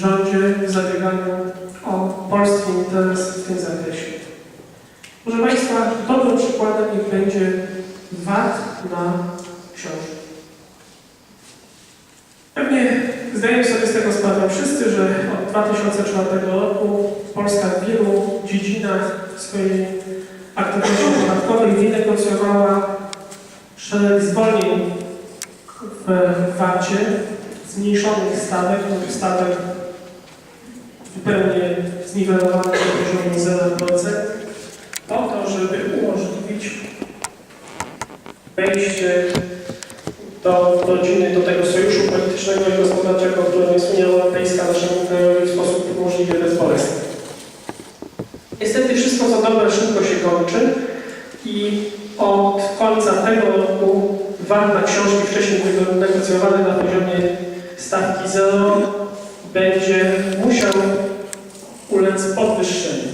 rządzie w zabieganiu o polski interes w tym zakresie. Proszę Państwa, dobrym przykładem niech będzie VAT na książki. Pewnie zdajemy sobie z tego sprawę wszyscy, że od 2004 roku Polska w wielu dziedzinach swojej aktywności podatkowej wynegocjowała szereg zwolnień w VAT-cie, zmniejszonych stawek lub stawek zupełnie zniwelowanych do poziomu 0%, po to, żeby umożliwić wejście do rodziny, do tego sojuszu politycznego i gospodarczego, którym jest Unia Europejska naszemu krajowi w sposób możliwie bezbolesny. Niestety wszystko co dobre szybko się kończy i od końca tego roku VAT na książki wcześniej wynegocjowane na poziomie stawki zero będzie musiał ulec podwyższeniu.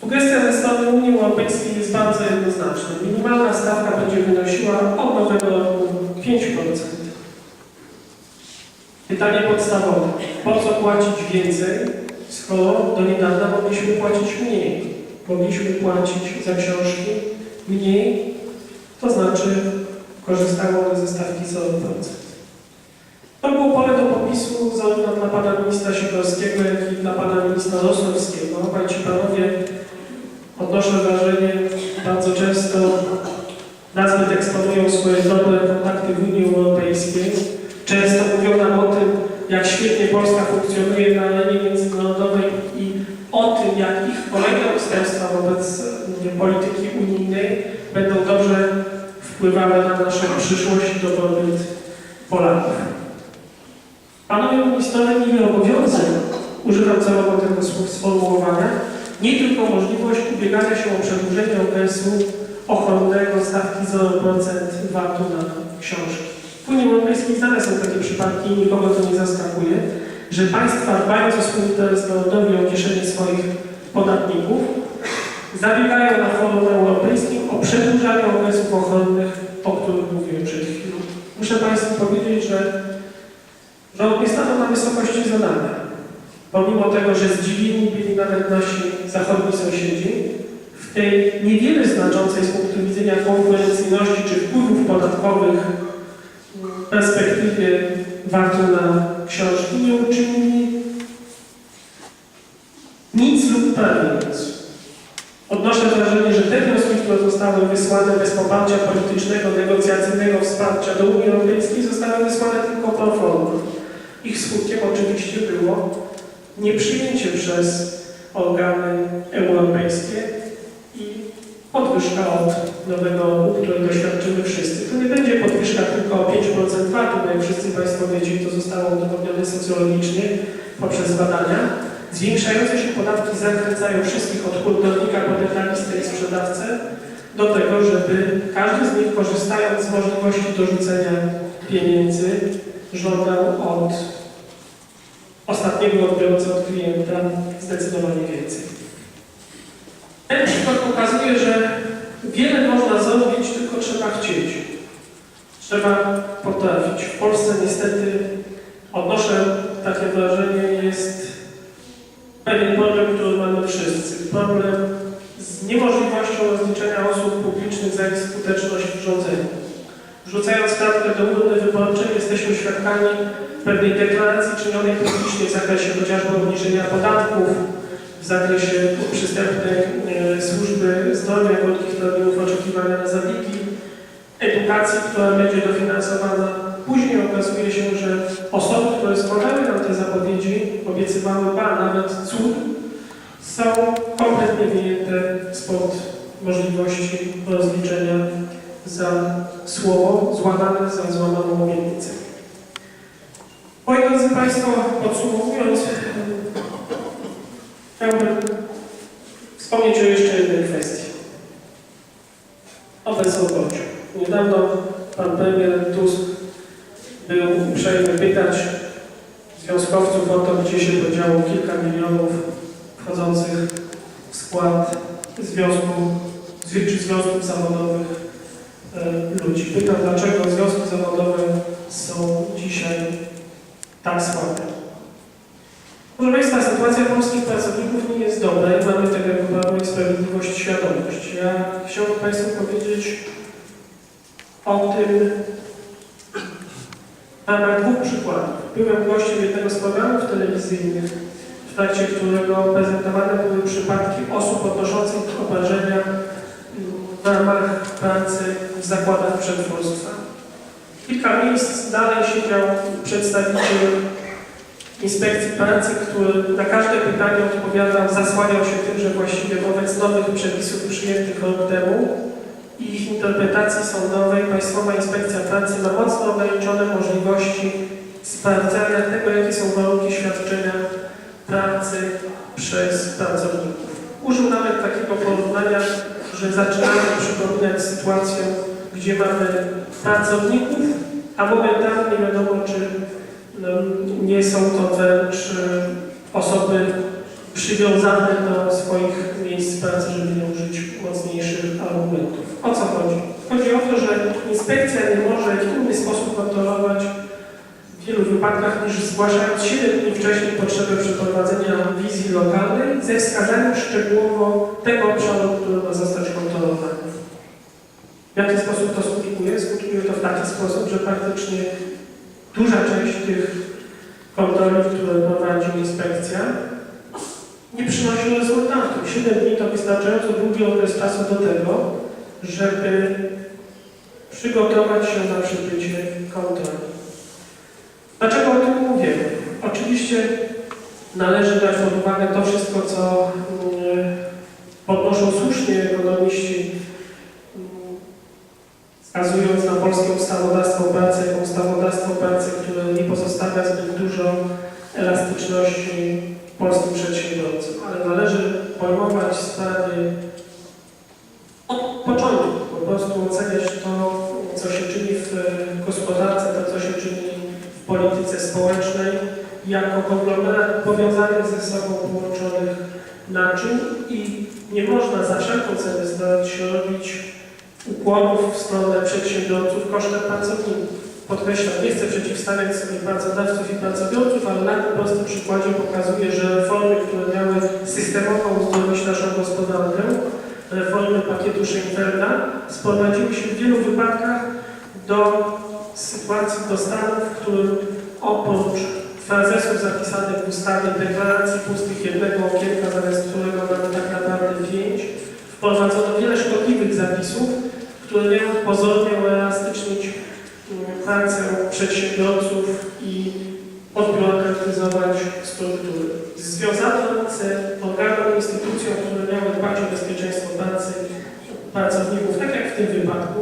Sugestia ze strony Unii Europejskiej jest bardzo jednoznaczna. Minimalna stawka będzie wynosiła od nowego roku 5%. Pytanie podstawowe. Po co płacić więcej, skoro do niedawna mogliśmy płacić mniej? Mogliśmy płacić za książki mniej, to znaczy korzystało ze stawki 0%. To było pole do popisu zarówno dla pana ministra Sikorskiego, jak i dla pana ministra Rosłowskiego. Obaj ci panowie, odnoszę wrażenie, bardzo często nazbyt eksponują swoje dobre kontakty w Unii Europejskiej. Często mówią nam o tym, jak świetnie Polska funkcjonuje na arenie międzynarodowej i o tym, jak ich kolejne ustępstwa wobec polityki unijnej będą dobrze wpływały na naszą przyszłość i dobrobyt Mieli obowiązek, używam celowo tego sformułowania, nie tylko możliwość ubiegania się o przedłużenie okresu ochronnego stawki 0% VAT-u na książki. W Unii Europejskiej znane są takie przypadki i nikogo to nie zaskakuje, że państwa dbając o swój interes narodowy o kieszenie swoich podatników, zabiegają na forum europejskim o przedłużanie okresów ochronnych, o których mówiłem przed chwilą. Muszę Państwu powiedzieć, że rząd nie stanął na wysokości zadania. Pomimo tego, że zdziwieni byli nawet nasi zachodni sąsiedzi, w tej niewiele znaczącej z punktu widzenia konkurencyjności czy wpływów podatkowych perspektywie VAT-u na książki nie uczynili nic lub prawie nic. Odnoszę wrażenie, że te wnioski, które zostały wysłane bez poparcia politycznego, negocjacyjnego wsparcia do Unii Europejskiej, zostały wysłane tylko pro forma. Ich skutkiem oczywiście było nieprzyjęcie przez organy europejskie i podwyżka od nowego roku, której doświadczymy wszyscy. To nie będzie podwyżka tylko o 5% VAT-u, jak wszyscy Państwo wiecie, to zostało udowodnione socjologicznie poprzez badania. Zwiększające się podatki zachęcają wszystkich od hurtownika po detalistę i sprzedawcę do tego, żeby każdy z nich korzystając z możliwości dorzucenia pieniędzy żądał od ostatniego odbiorcy, od klienta zdecydowanie więcej. Ten przykład pokazuje, że wiele można zrobić, tylko trzeba chcieć. Trzeba potrafić. W Polsce niestety odnoszę takie wrażenie, jest pewien problem, który mamy wszyscy. Problem z niemożliwością rozliczenia osób publicznych za ich skuteczność w rządzeniu. Wrzucając kartkę do urny wyborczej, jesteśmy świadkami pewnej deklaracji czynionej publicznie w zakresie chociażby obniżenia podatków, w zakresie przystępnej e, służby zdrowia, krótkich terminów oczekiwania na zabiegi, edukacji, która będzie dofinansowana. Później okazuje się, że osoby, które składały nam te zapowiedzi, obiecywały ba, nawet cud, są kompletnie wyjęte spod możliwości rozliczenia za słowo złamane, za złamaną obietnicę. Moi drodzy Państwo, podsumowując, chciałbym wspomnieć o jeszcze jednej kwestii. O bezrobociu. Niedawno Pan Premier Tusk był uprzejmy pytać związkowców o to, gdzie się podziało kilka milionów wchodzących w skład związku, związków zawodowych ludzi. Pytam, dlaczego związki zawodowe są dzisiaj tak słabe. Proszę Państwa, sytuacja polskich pracowników nie jest dobra i mamy tego Prawo i Sprawiedliwość świadomość. Ja chciałbym Państwu powiedzieć o tym na dwóch przykładów. Byłem gościem jednego z programów telewizyjnych, w trakcie którego prezentowane były przypadki osób odnoszących obrażenia mm, w ramach pracy w zakładach przetwórstwa. Kilka miejsc dalej siedział przedstawiciel inspekcji pracy, który na każde pytanie odpowiadał, zasłaniał się tym, że właściwie wobec nowych przepisów przyjętych rok temu i ich interpretacji sądowej Państwowa Inspekcja Pracy ma mocno ograniczone możliwości sprawdzania tego, jakie są warunki świadczenia pracy przez pracowników. Użył nawet takiego porównania, zaczynamy przypominać sytuację, gdzie mamy pracowników, a momentami nie wiadomo, czy no, nie są to wręcz e, osoby przywiązane do swoich miejsc pracy, żeby nie użyć mocniejszych argumentów. O co chodzi? Chodzi o to, że inspekcja nie może w inny sposób kontrolować w wielu wypadkach niż zgłaszając 7 dni wcześniej potrzebę przeprowadzenia wizji lokalnej ze wskazaniem szczegółowo tego obszaru, który ma zostać kontrolowany. W jaki sposób to skutkuje? Skutkuje to w taki sposób, że praktycznie duża część tych kontroli, które prowadzi inspekcja, nie przynosi rezultatu. 7 dni to wystarczająco długi okres czasu do tego, żeby przygotować się na przybycie kontroli. Dlaczego o tym mówię? Oczywiście należy brać pod uwagę to wszystko, co mm, podnoszą słusznie ekonomiści, wskazując na polskie ustawodawstwo pracy jako ustawodawstwo pracy, które nie pozostawia zbyt dużo elastyczności polskim przedsiębiorcom. Ale należy pojmować sprawy od początku, po prostu oceniać to, co się czyni w gospodarce, to, co się czyni w polityce społecznej, jako konglomerat powiązanych ze sobą połączonych naczyń i nie można za wszelką cenę starać się robić ukłonów w stronę przedsiębiorców kosztem pracowników. Podkreślam, nie chcę przeciwstawiać sobie pracodawców i pracobiorców, ale na tym prostym przykładzie pokazuje, że reformy, które miały systemowo uzdrowić naszą gospodarkę, reformy pakietu Scheinfelda, sprowadziły się w wielu wypadkach do sytuacji, do stanu, w którym oprócz frazesów zapisanych w ustawie deklaracji pustych jednego okienka, zamiast którego mamy tak naprawdę pięć, wprowadzono wiele szkodliwych zapisów, które miały pozornie uelastycznić pracę przedsiębiorców i odbiurokratyzować struktury. Związane organom, instytucjom, które miały dbać o bezpieczeństwo pracy pracowników, tak jak w tym wypadku,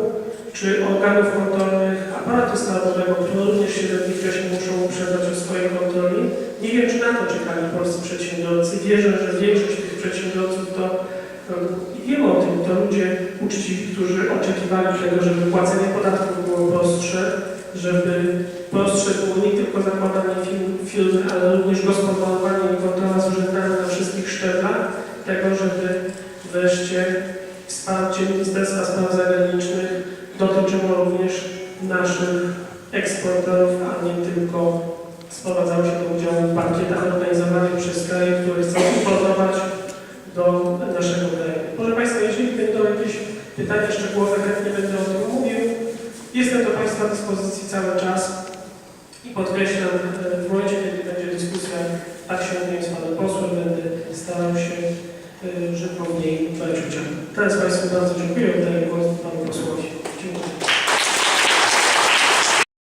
czy organów kontrolnych aparatu skarbowego, które również się dni wcześniej muszą uprzedzać o swojej kontroli. Nie wiem, czy na to czekali polscy przedsiębiorcy. Wierzę, że większość tych przedsiębiorców to i wiem o tym, to ludzie uczciwi, którzy oczekiwali tego, żeby płacenie podatków było prostsze, żeby prostsze było nie tylko zakładanie firm- firmy, ale również gospodarowanie i kontrola z urzędami na wszystkich szczeblach, tego, żeby wreszcie wsparcie Ministerstwa Spraw Zagranicznych dotyczyło również naszych eksporterów, a nie tylko sprowadzało się do udziału w pakietach organizowanych przez kraje, które chcą importować do naszego kraju. Proszę Państwa, jeżeli będą jakieś pytania szczegółowe, chętnie będę o tym mówił. Jestem do Państwa dyspozycji cały czas i podkreślam, e, w momencie, kiedy będzie dyskusja, tak się umiem z Panem Posłem, będę starał się, e, żeby w niej brać udział. Teraz Państwu bardzo dziękuję, oddaję głos Panu Posłowi.